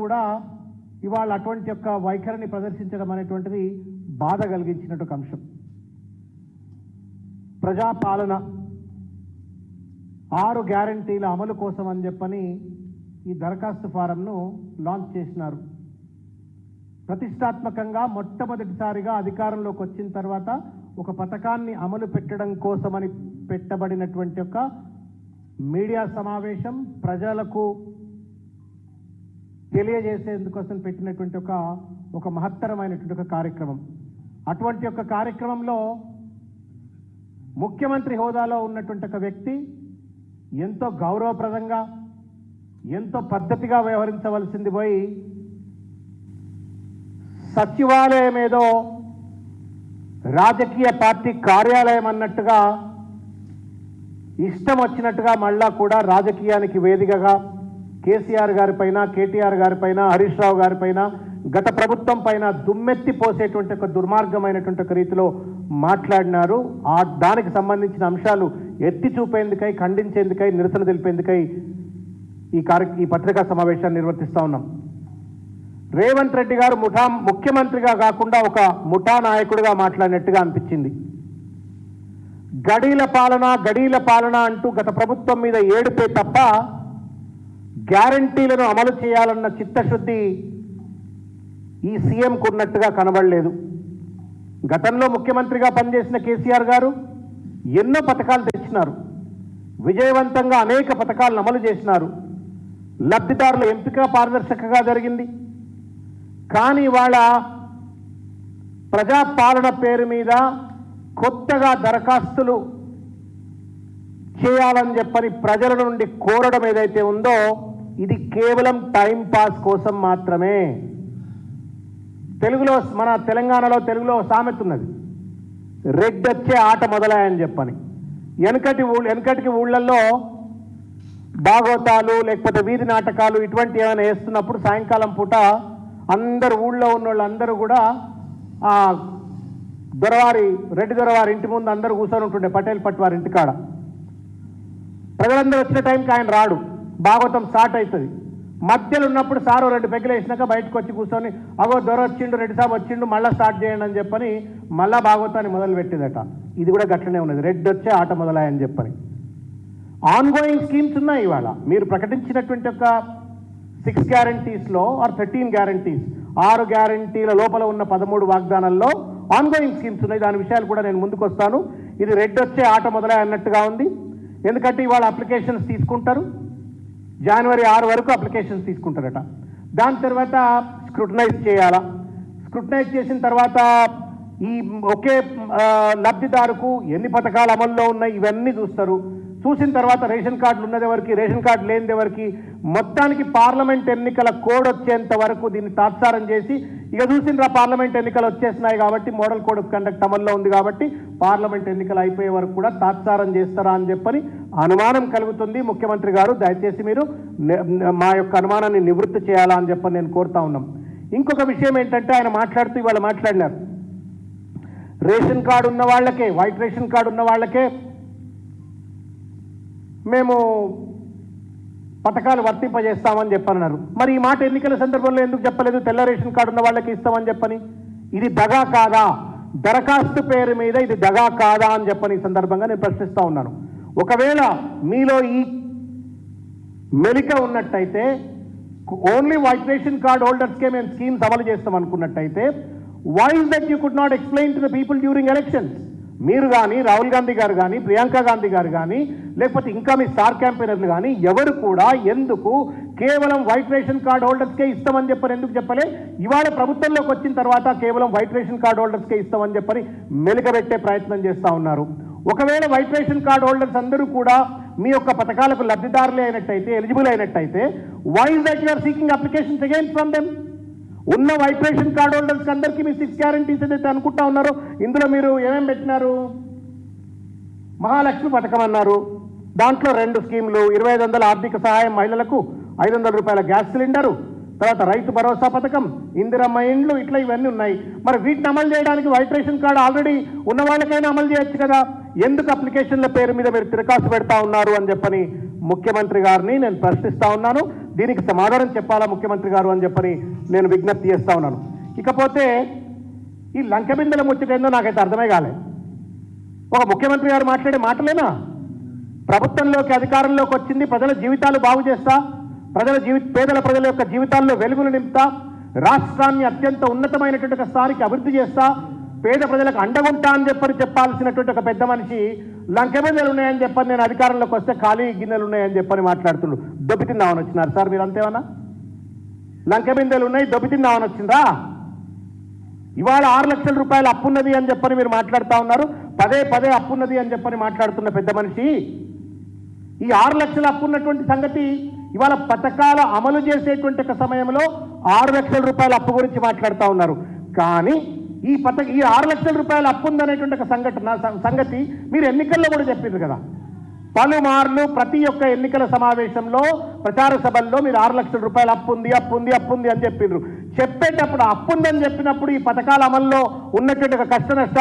కూడా ఇవాళ అటువంటి యొక్క వైఖరిని ప్రదర్శించడం అనేటువంటిది బాధ కలిగించినట్టు అంశం. ప్రజాపాలన ఆరు గ్యారంటీల అమలు కోసం అని చెప్పని ఈ దరఖాస్తు ఫారంను లాంచ్ చేసినారు. ప్రతిష్టాత్మకంగా మొట్టమొదటిసారిగా అధికారంలోకి వచ్చిన తర్వాత ఒక పథకాన్ని అమలు పెట్టడం కోసమని పెట్టబడినటువంటి యొక్క మీడియా సమావేశం ప్రజలకు తెలియజేసేందుకోసం పెట్టినటువంటి ఒక ఒక మహత్తరమైనటువంటి ఒక కార్యక్రమం. అటువంటి ఒక కార్యక్రమంలో ముఖ్యమంత్రి హోదాలో ఉన్నటువంటి ఒక వ్యక్తి ఎంతో గౌరవప్రదంగా ఎంతో పద్ధతిగా వ్యవహరించవలసింది పోయి సచివాలయం ఏదో రాజకీయ పార్టీ కార్యాలయం అన్నట్టుగా ఇష్టం వచ్చినట్టుగా మళ్ళా కూడా రాజకీయానికి వేదికగా కేసీఆర్ గారిపైన కేటీఆర్ గారిపైన హరీష్ రావు గారిపైన గత ప్రభుత్వం పైన దుమ్మెత్తి పోసేటువంటి ఒక దుర్మార్గమైనటువంటి ఒక రీతిలో మాట్లాడినారు. ఆ దానికి సంబంధించిన అంశాలు ఎత్తి చూపేందుకై ఖండించేందుకై నిరసన తెలిపేందుకై ఈ కార్య ఈ పత్రికా సమావేశాన్ని నిర్వర్తిస్తా ఉన్నాం. రేవంత్ రెడ్డి గారు ముఠా ముఖ్యమంత్రిగా కాకుండా ఒక ముఠా నాయకుడిగా మాట్లాడినట్టుగా అనిపించింది. గడీల పాలన గడీల పాలన అంటూ గత ప్రభుత్వం మీద ఏడిపే తప్ప గ్యారంటీలను అమలు చేయాలన్న చిత్తశుద్ధి ఈ సీఎంకు ఉన్నట్టుగా కనబడలేదు. గతంలో ముఖ్యమంత్రిగా పనిచేసిన కేసీఆర్ గారు ఎన్నో పథకాలు తెచ్చినారు. విజయవంతంగా అనేక పథకాలను అమలు చేసినారు. లబ్ధిదారుల ఎంపిక పారదర్శకంగా జరిగింది. కానీ వాళ్ళ ప్రజాపాలన పేరు మీద కొత్తగా దరఖాస్తులు చేయాలని చెప్పని ప్రజల నుండి కోరడం ఏదైతే ఉందో ఇది కేవలం టైం పాస్ కోసం మాత్రమే. తెలుగులో మన తెలంగాణలో తెలుగులో సామెత ఉన్నది. రెడ్ ఆట మొదలాయని చెప్పని. వెనకటి ఊళ్ళ వెనకటికి ఊళ్ళల్లో భాగవతాలు లేకపోతే వీధి నాటకాలు ఇటువంటి ఏమైనా వేస్తున్నప్పుడు సాయంకాలం పూట అందరు ఊళ్ళో ఉన్న వాళ్ళందరూ కూడా ఆ దొరవారి రెడ్డి దొరవారి ఇంటి ముందు అందరూ కూర్చొని ఉంటుండే పటేల్ పట్వారి ఇంటికాడ. ప్రజలందరూ వచ్చిన టైంకి ఆయన రాడు. భాగవతం స్టార్ట్ అవుతుంది. మధ్యలో ఉన్నప్పుడు సారు రెండు పెగ్గలు వేసినాక బయటకు వచ్చి కూర్చొని అగో దొర వచ్చిండు రెడ్డి సాబ్ వచ్చిండు మళ్ళీ స్టార్ట్ చేయండి అని చెప్పని మళ్ళా భాగవతాన్ని మొదలుపెట్టిందట. ఇది కూడా గట్లనే ఉన్నది. రెడ్ వచ్చే ఆట మొదలాయని చెప్పని. ఆన్ గోయింగ్ స్కీమ్స్ ఉన్నాయి ఇవాళ. మీరు ప్రకటించినటువంటి ఒక సిక్స్ గ్యారంటీస్లో ఆర్ థర్టీన్ గ్యారంటీస్ ఆరు గ్యారంటీల లోపల ఉన్న పదమూడు వాగ్దానాల్లో ఆన్గోయింగ్ స్కీమ్స్ ఉన్నాయి. దాని విషయాలు కూడా నేను ముందుకు వస్తాను ఇది రెడ్డి వచ్చే ఆట మొదలై అన్నట్టుగా ఉంది. ఎందుకంటే ఇవాళ అప్లికేషన్స్ తీసుకుంటారు. జనవరి ఆరు వరకు అప్లికేషన్స్ తీసుకుంటారట. దాని తర్వాత స్క్రూటనైజ్ చేయాలా? స్క్రూటనైజ్ చేసిన తర్వాత ఈ ఒకే లబ్ధిదారుకు ఎన్ని పథకాలు అమల్లో ఉన్నాయి ఇవన్నీ చూస్తారు. చూసిన తర్వాత రేషన్ కార్డులు ఉన్నది ఎవరికి రేషన్ కార్డు లేనిది ఎవరికి మొత్తానికి పార్లమెంట్ ఎన్నికల కోడ్ వచ్చేంత వరకు దీన్ని తాత్సారం చేసి ఇక చూసిండ్రా పార్లమెంట్ ఎన్నికలు వచ్చేసినాయి కాబట్టి మోడల్ కోడ్ ఆఫ్ కండక్ట్ అమల్లో ఉంది కాబట్టి పార్లమెంట్ ఎన్నికలు అయిపోయే వరకు కూడా తాత్సారం చేస్తారా అని చెప్పని అనుమానం కలుగుతుంది. ముఖ్యమంత్రి గారు దయచేసి మీరు మా యొక్క అనుమానాన్ని నివృత్తి చేయాలా అని చెప్పని నేను కోరుతా ఉన్నాం. ఇంకొక విషయం ఏంటంటే ఆయన మాట్లాడుతూ ఇవాళ మాట్లాడినారు. రేషన్ కార్డు ఉన్న వాళ్ళకే వైట్ రేషన్ కార్డు ఉన్న వాళ్ళకే మేము పథకాలు వర్తింపజేస్తామని చెప్పన్నారు మరి ఈ మాట ఎన్నికల సందర్భంలో ఎందుకు చెప్పలేదు? తెల్ల రేషన్ కార్డు ఉన్న వాళ్ళకి ఇస్తామని చెప్పని? ఇది దగా కాదా? దరఖాస్తు పేరు మీద ఇది దగా కాదా అని చెప్పని ఈ సందర్భంగా నేను ప్రశ్నిస్తా ఉన్నాను. ఒకవేళ మీలో ఈ మెలిక ఉన్నట్టయితే ఓన్లీ వైట్ రేషన్ కార్డ్ హోల్డర్స్కే మేము స్కీమ్స్ అమలు చేస్తాం అనుకున్నట్టయితే why is that you could not explain to the people during elections మీరు కానీ రాహుల్ గాంధీ గారు కానీ ప్రియాంక గాంధీ గారు కానీ లేకపోతే ఇంకా మీ స్టార్ క్యాంపెయినర్లు కానీ ఎవరు కూడా ఎందుకు కేవలం వైట్ రేషన్ కార్డ్ హోల్డర్స్కే ఇస్తామని చెప్పని ఎందుకు చెప్పలే? ఇవాళ ప్రభుత్వంలోకి వచ్చిన తర్వాత కేవలం వైట్ రేషన్ కార్డ్ హోల్డర్స్కే ఇస్తామని చెప్పని మెలుగబెట్టే ప్రయత్నం చేస్తా ఉన్నారు. ఒకవేళ వైట్ రేషన్ కార్డ్ హోల్డర్స్ అందరూ కూడా మీ యొక్క పథకాలకు లబ్ధిదారులే అయినట్టయితే ఎలిజిబుల్ అయినట్టయితే why is that you're seeking applications again from them ఉన్న వైట్ రేషన్ కార్డు హోల్డర్స్ అందరికీ మీ సిక్స్ గ్యారంటీస్ ఏదైతే అనుకుంటా ఉన్నారో ఇందులో మీరు ఏమేమి పెట్టినారు? మహాలక్ష్మి పథకం అన్నారు. దాంట్లో రెండు స్కీములు ఇరవై ఐదు వందల ఆర్థిక సహాయం మహిళలకు ఐదు వందల రూపాయల గ్యాస్ సిలిండరు తర్వాత రైతు భరోసా పథకం ఇందిరమ్మ ఇండ్లు ఇట్లా ఇవన్నీ ఉన్నాయి. మరి వీటిని అమలు చేయడానికి వైట్ రేషన్ కార్డు ఆల్రెడీ ఉన్న వాళ్ళకైనా అమలు చేయొచ్చు కదా? ఎందుకు అప్లికేషన్ల పేరు మీద మీరు తిరకాసు పెడతా ఉన్నారు అని చెప్పని ముఖ్యమంత్రి గారిని నేను ప్రశ్నిస్తా ఉన్నాను. దీనికి సమాధానం చెప్పాలా ముఖ్యమంత్రి గారు అని చెప్పని నేను విజ్ఞప్తి చేస్తా ఉన్నాను. ఇకపోతే ఈ లంకబిందెల ముచ్చటేందో నాకైతే అర్థమే కాలే. ఒక ముఖ్యమంత్రి గారు మాట్లాడే మాటలేనా? ప్రభుత్వంలోకి అధికారంలోకి వచ్చింది ప్రజల జీవితాలు బాగు చేస్తా ప్రజల జీవి పేదల ప్రజల యొక్క జీవితాల్లో వెలుగులు నింపుతా రాష్ట్రాన్ని అత్యంత ఉన్నతమైనటువంటి ఒక స్థానికి అభివృద్ధి చేస్తా పేద ప్రజలకు అండగుంటా అని చెప్పని చెప్పాల్సినటువంటి ఒక పెద్ద మనిషి లంక బిందెలు ఉన్నాయని చెప్పని నేను అధికారంలోకి వస్తే ఖాళీ గిన్నెలు ఉన్నాయని చెప్పని మాట్లాడుతుండు. దొబ్బితిందామని వచ్చినారు సార్ మీరు అంతేమన్నా లంకెబిందెలు ఉన్నాయి దొబ్బితిందామని వచ్చిందా ఇవాళ ఆరు లక్షల రూపాయలు అప్పున్నది అని చెప్పని మీరు మాట్లాడుతూ ఉన్నారు. పదే పదే అప్పున్నది అని చెప్పని మాట్లాడుతున్న పెద్ద మనిషి. ఈ ఆరు లక్షల అప్పు ఉన్నటువంటి సంగతి ఇవాళ పథకాల అమలు చేసేటువంటి ఒక సమయంలో ఆరు లక్షల రూపాయల అప్పు గురించి మాట్లాడుతూ ఉన్నారు. కానీ ఈ పథక ఈ ఆరు లక్షల రూపాయలు అప్పు ఉందనేటువంటి ఒక సంఘటన సంగతి మీరు ఎన్నికల్లో కూడా చెప్పింది కదా. పలుమార్లు ప్రతి ఒక్క ఎన్నికల సమావేశంలో ప్రచార సభల్లో మీరు ఆరు లక్షల రూపాయలు అప్పు ఉంది అప్పు ఉంది అప్పు ఉంది అని చెప్పిండ్రు చెప్పేటప్పుడు అప్పు ఉందని చెప్పినప్పుడు ఈ పథకాల అమల్లో ఉన్నటువంటి కష్ట నష్టాలు